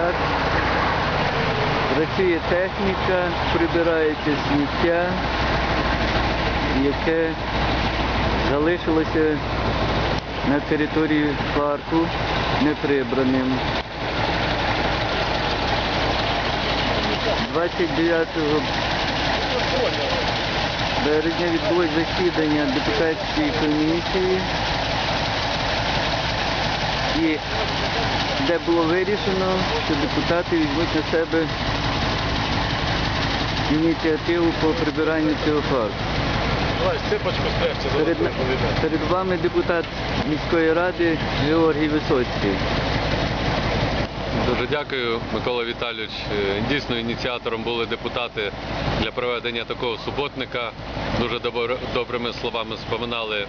порядок. Працює техніка, прибирається сміття, яке залишилося на території парку неприбраним. 29 березня відбулось засідання депутатської комісії, і де було вирішено, що депутати візьмуть на себе ініціативу по прибиранню цього парку. Перед, перед вами депутат міської ради Георгій Висоцький. Дуже дякую, Микола Віталійович. Е, Дійсно, ініціатором були депутати для проведення такого суботника. Дуже добр- добрими словами споминали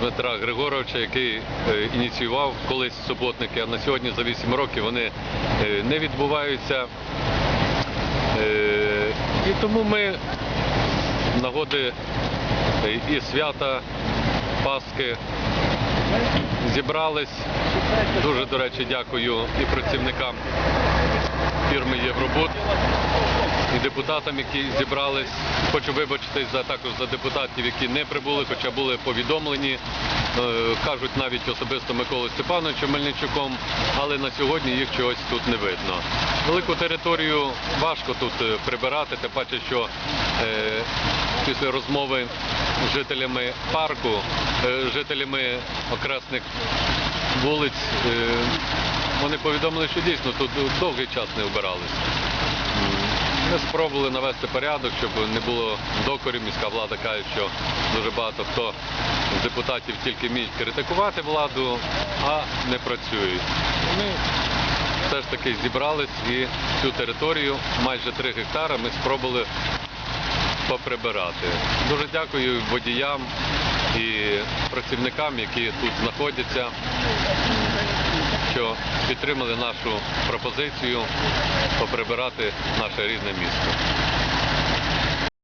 Дмитра Григоровича, який е, ініціював колись суботники, а на сьогодні за 8 років вони е, не відбуваються. Е, І тому ми нагоди і свята Пасхи зібрались. Дуже, до речі, дякую і працівникам фірми Євробуд, і депутатам, які зібрались. Хочу вибачитись за також за депутатів, які не прибули, хоча були повідомлені. Е, Кажуть навіть особисто Миколою Степановичем Мельничуком, але на сьогодні їх чогось тут не видно. Велику територію важко тут е, прибирати, тим паче, що е, після розмови з жителями парку, е, жителями окресних вулиць, е, вони повідомили, що дійсно тут довгий час не вбиралися. Ми спробували навести порядок, щоб не було докорів. Міська влада каже, що дуже багато хто з депутатів тільки вміють критикувати владу, а не працюють. Ми все ж таки зібрались і цю територію, майже 3 гектари, ми спробували поприбирати. Дуже дякую водіям і працівникам, які тут знаходяться, що підтримали нашу пропозицію поприбирати наше рідне місто.